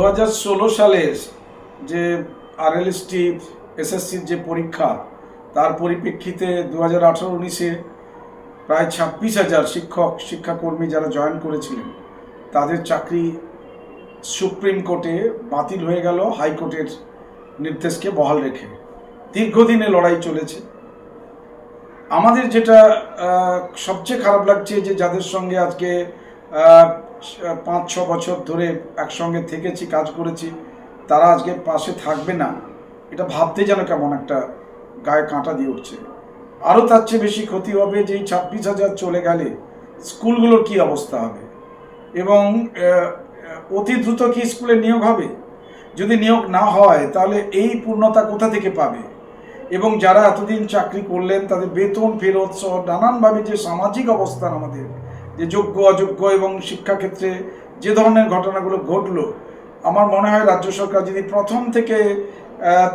দু হাজার ষোলো সালের যে আরএলএসটি এসএসসির যে পরীক্ষা, তার পরিপ্রেক্ষিতে দু হাজার আঠারো উনিশে প্রায় ছাব্বিশ হাজার শিক্ষক, শিক্ষাকর্মী যারা জয়েন করেছিলেন, তাদের চাকরি সুপ্রিম কোর্টে বাতিল হয়ে গেল হাইকোর্টের নির্দেশকে বহাল রেখে। দীর্ঘদিনে লড়াই চলেছে। আমাদের যেটা সবচেয়ে খারাপ লাগছে যে যাদের সঙ্গে আজকে পাঁচ, ছ বছর ধরে একসঙ্গে থেকেছি, কাজ করেছি। তারা আজকে পাশে থাকবে না। এটা ভাবতে যেন কেমন একটা গায়ে কাঁটা দিয়ে উঠছে। আরও তার চেয়ে বেশি ক্ষতি হবে যে এই ছাব্বিশ হাজার চলে গেলে স্কুলগুলোর কি অবস্থা হবে? এবং অতি দ্রুত কি স্কুলে নিয়োগ হবে? যদি নিয়োগ না হয়, তাহলে এই পূর্ণতা কোথা থেকে পাবে? এবং যারা এতদিন চাকরি করলেন, তাদের বেতন ফেরত সহ নানানভাবে যে সামাজিক অবস্থান আমাদের যে যোগ্য, অযোগ্য এবং শিক্ষাক্ষেত্রে যে ধরনের ঘটনাগুলো ঘটলো, আমার মনে হয় রাজ্য সরকার যদি প্রথম থেকে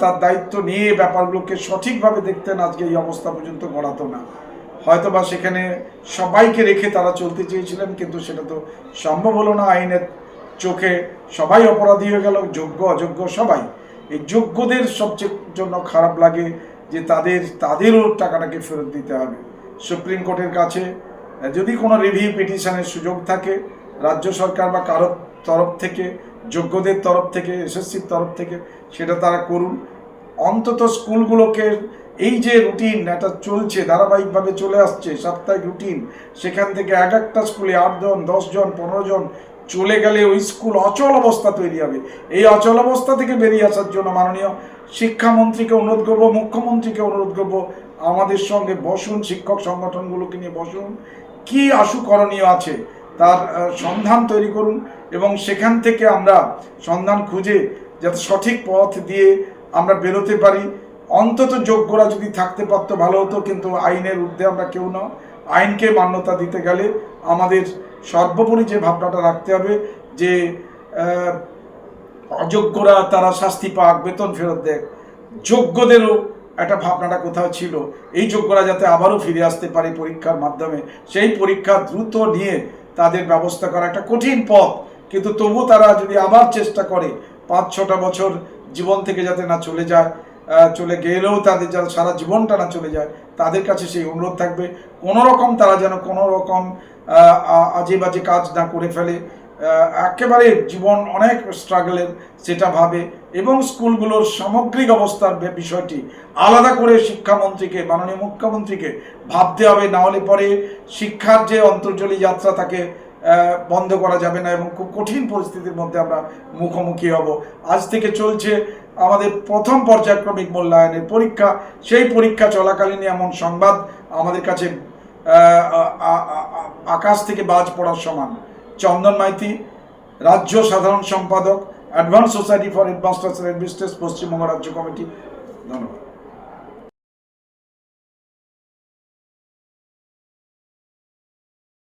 তার দায়িত্ব নিয়ে ব্যাপারগুলোকে সঠিকভাবে দেখতেন, আজকে এই অবস্থা পর্যন্ত গড়াতো না। হয়তোবা সেখানে সবাইকে রেখে তারা চলতে চেয়েছিলেন, কিন্তু সেটা তো সম্ভব হলো না। আইনের চোখে সবাই অপরাধী হয়ে গেল, যোগ্য, অযোগ্য সবাই। এই যোগ্যদের সবচেয়ে জন্য খারাপ লাগে যে তাদের, তাদেরও টাকাটাকে ফেরত দিতে হবে। সুপ্রিম কোর্টের কাছে যদি কোনো রিভিউ পিটিশনের সুযোগ থাকে, রাজ্য সরকার বা কারোর তরফ থেকে, যোগ্যদের তরফ থেকে এসএসসির তরফ থেকে, সেটা তারা করুন। অন্তত স্কুলগুলোকে এই যে রুটিন এটা চলছে, ধারাবাহিকভাবে চলে আসছে, সাপ্তাহিক রুটিন সেখান থেকে এক একটা স্কুলে আটজন দশজন পনেরো জন চলে গেলে ওই স্কুল অচল অবস্থা তৈরি হবে। এই অচল অবস্থা থেকে বেরিয়ে আসার জন্য মাননীয় শিক্ষামন্ত্রীকে অনুরোধ করব, মুখ্যমন্ত্রীকে অনুরোধ করব, আমাদের সঙ্গে বসুন, শিক্ষক সংগঠনগুলোকে নিয়ে বসুন। কি আশু করণীয় আছে তার সন্ধান তৈরি করুন এবং সেখান থেকে আমরা সন্ধান খুঁজে যাতে সঠিক পথ দিয়ে আমরা বেরোতে পারি। অন্তত যোগ্যরা যদি থাকতে পারতো ভালো হতো, কিন্তু আইনের ঊর্ধ্বে আমরা কেউ না আইনকে মান্যতা দিতে গেলে আমাদের সর্বোপরি যে ভাবনাটা রাখতে হবে যে অযোগ্যরা তারা শাস্তি পাক, বেতন ফেরত দেয় যোগ্যদেরও একটা ভাবনাটা কোথাও ছিল, এই যোগ্যরা যাতে আবারও ফিরে আসতে পারে পরীক্ষার মাধ্যমে, সেই পরীক্ষা দ্রুত নিয়ে তাদের ব্যবস্থা করা একটা কঠিন পথ। কিন্তু তবু তারা যদি আবার চেষ্টা করে, পাঁচ ছটা বছর জীবন থেকে যাতে না চলে যায় চলে গেলেও তাদের যেন সারা জীবনটা না চলে যায়, তাদের কাছে সেই অনুরোধ থাকবে। কোনো রকম তারা যেন কোনো রকম আজে বাজে কাজ না করে ফেলে। একেবারে জীবন অনেক স্ট্রাগলের সেটা ভাবে এবং স্কুলগুলোর সামগ্রিক অবস্থার বিষয়টি আলাদা করে শিক্ষামন্ত্রীকে, মাননীয় মুখ্যমন্ত্রীকে ভাবতে হবে, না হলে পরে শিক্ষার যে অন্তর্জলী যাত্রা তাকে বন্ধ করা যাবে না এবং খুব কঠিন পরিস্থিতির মধ্যে আমরা মুখোমুখি হব। আজ থেকে চলছে আমাদের প্রথম পর্যায়ক্রমিক মূল্যায়নের পরীক্ষা। সেই পরীক্ষা চলাকালীন এমন সংবাদ আমাদের কাছে আকাশ থেকে বাজ পড়ার সমান। চন্দন মাইতি, রাজ্য সাধারণ সম্পাদক, advance society for advance and Paschimbanga রাজ্য কমিটি। ধন্যবাদ।